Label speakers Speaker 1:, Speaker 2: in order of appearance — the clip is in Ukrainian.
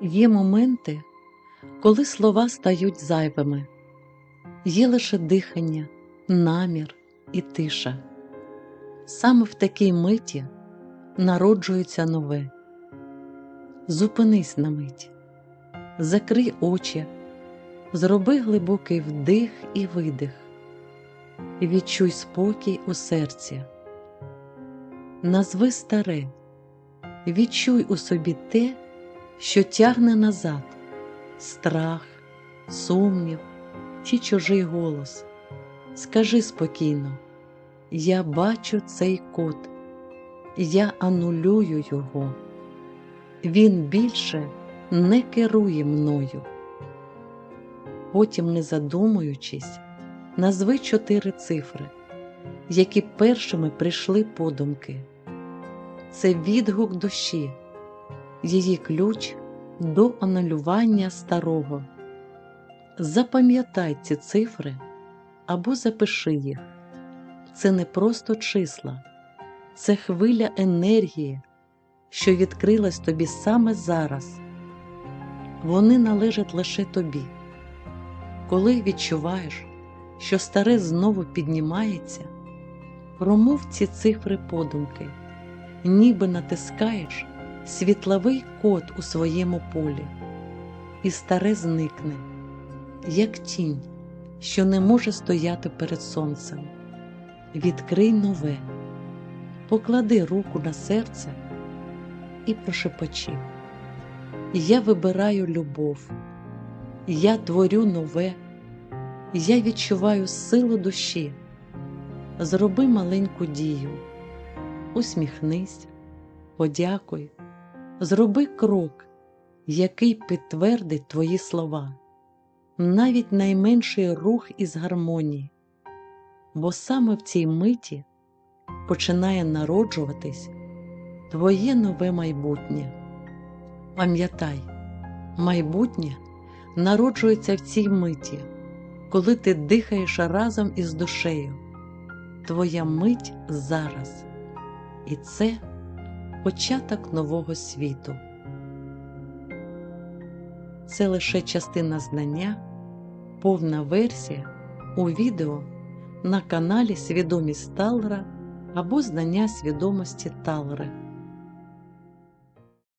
Speaker 1: Є моменти, коли слова стають зайвими, є лише дихання, намір і тиша. Саме в такій миті народжується нове. Зупинись на мить, закрий очі, зроби глибокий вдих і видих, відчуй спокій у серці. Назви старе, відчуй у собі те, що тягне назад страх, сумнів чи чужий голос. Скажи спокійно, я бачу цей код, я анулюю його. Він більше не керує мною. Потім, не задумуючись, назви чотири цифри, які першими прийшли подумки. Це відгук душі, її ключ до анулювання старого. Запам'ятай ці цифри або запиши їх. Це не просто числа, це хвиля енергії, що відкрилась тобі саме зараз. Вони належать лише тобі. Коли відчуваєш, що старе знову піднімається, промов ці цифри подумки, ніби натискаєш світловий код у своєму полі, і старе зникне, як тінь, що не може стояти перед сонцем. Відкрий нове, поклади руку на серце і прошепочи. Я вибираю любов, я творю нове, я відчуваю силу душі. Зроби маленьку дію, усміхнись, подякуй, зроби крок, який підтвердить твої слова, навіть найменший рух із гармонії, бо саме в цій миті починає народжуватись твоє нове майбутнє. Пам'ятай, майбутнє народжується в цій миті, коли ти дихаєш разом із душею. Твоя мить зараз, і це початок нового світу. Це лише частина знання, повна версія у відео на каналі Свідомість Талера або Знання свідомості Талри.